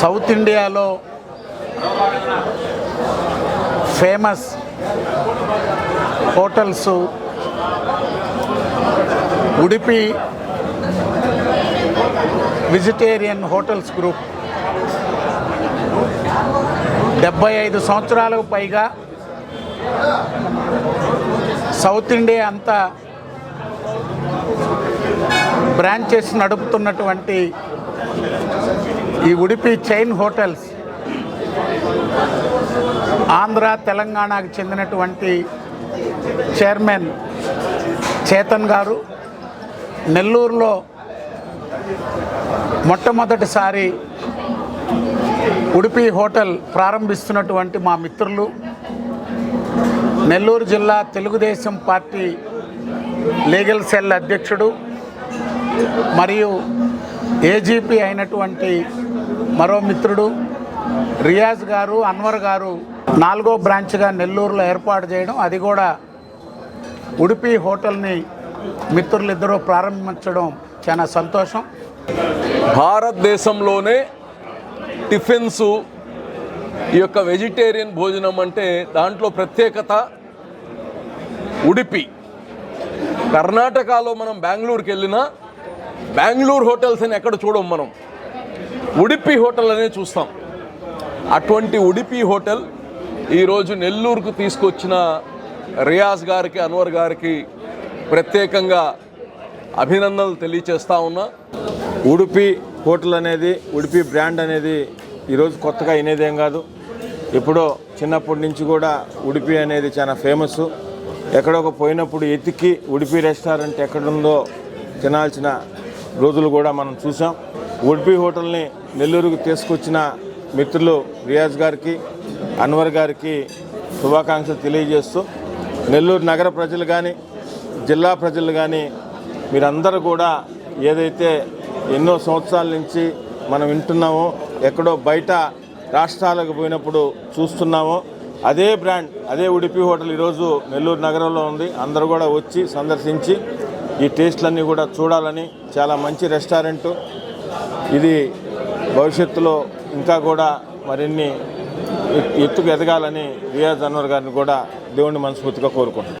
South ఇండియాలో famous hotels Udupi vegetarian hotels group. డెబ్బై ఐదు సంవత్సరాలకు పైగా సౌత్ ఇండియా అంతా బ్రాంచెస్ నడుపుతున్నటువంటి ఈ ఉడిపి చైన్ హోటల్స్ ఆంధ్ర తెలంగాణకు చెందినటువంటి చైర్మన్ చేతన్ గారు నెల్లూరులో మొట్టమొదటిసారి ఉడిపి హోటల్ ప్రారంభిస్తున్నటువంటి మా మిత్రులు. నెల్లూరు జిల్లా తెలుగుదేశం పార్టీ లీగల్ సెల్ అధ్యక్షుడు మరియు ఏజీపీ అయినటువంటి మరో మిత్రుడు రియాజ్ గారు అన్వర్ గారు నాలుగో బ్రాంచ్గా నెల్లూరులో ఏర్పాటు చేయడం అది కూడా ఉడిపి హోటల్ని మిత్రులిద్దరూ ప్రారంభించడం చాలా సంతోషం. భారతదేశంలోనే టిఫిన్స్ ఈ యొక్క వెజిటేరియన్ భోజనం అంటే దాంట్లో ప్రత్యేకత ఉడిపి. కర్ణాటకలో మనం బెంగళూరుకి వెళ్ళినా బెంగళూరు హోటల్స్ అని ఎక్కడ చూడం మనం. ఉడిపి హోటల్ అనే చూస్తాం. అటువంటి ఉడిపి హోటల్ ఈరోజు నెల్లూరుకు తీసుకొచ్చిన రియాజ్ గారికి అన్వర్ గారికి ప్రత్యేకంగా అభినందనలు తెలియచేస్తా ఉన్నా. ఉడిపి హోటల్ అనేది ఉడిపి బ్రాండ్ అనేది ఈరోజు కొత్తగా అయినదేం కాదు. ఎప్పుడో చిన్నప్పటి నుంచి కూడా ఉడిపి అనేది చాలా ఫేమస్. ఎక్కడో ఒక పోయినప్పుడు ఎతికి ఉడిపి రెస్టారెంట్ ఎక్కడుందో తినాల్సిన రోజులు కూడా మనం చూసాం. ఉడిపి హోటల్ని నెల్లూరుకు తీసుకొచ్చిన మిత్రులు రియాజ్ గారికి అన్వర్ గారికి శుభాకాంక్షలు తెలియజేస్తూ నెల్లూరు నగర ప్రజలు కానీ జిల్లా ప్రజలు కానీ మీరందరూ కూడా ఏదైతే ఎన్నో సంవత్సరాల నుంచి మనం వింటున్నామో ఎక్కడో బయట రాష్ట్రాలకు పోయినప్పుడు చూస్తున్నామో అదే బ్రాండ్ అదే ఉడిపి హోటల్ ఈరోజు నెల్లూరు నగరంలో ఉంది. అందరూ కూడా వచ్చి సందర్శించి ఈ టేస్ట్లన్నీ కూడా చూడాలని చాలా మంచి రెస్టారెంటు. ఇది భవిష్యత్తులో ఇంకా కూడా మరిన్ని ఎత్తుకు ఎదగాలని రియాజ్ అన్వర్ గారిని కూడా దేవుణ్ణి మనస్ఫూర్తిగా కోరుకుంటున్నాను.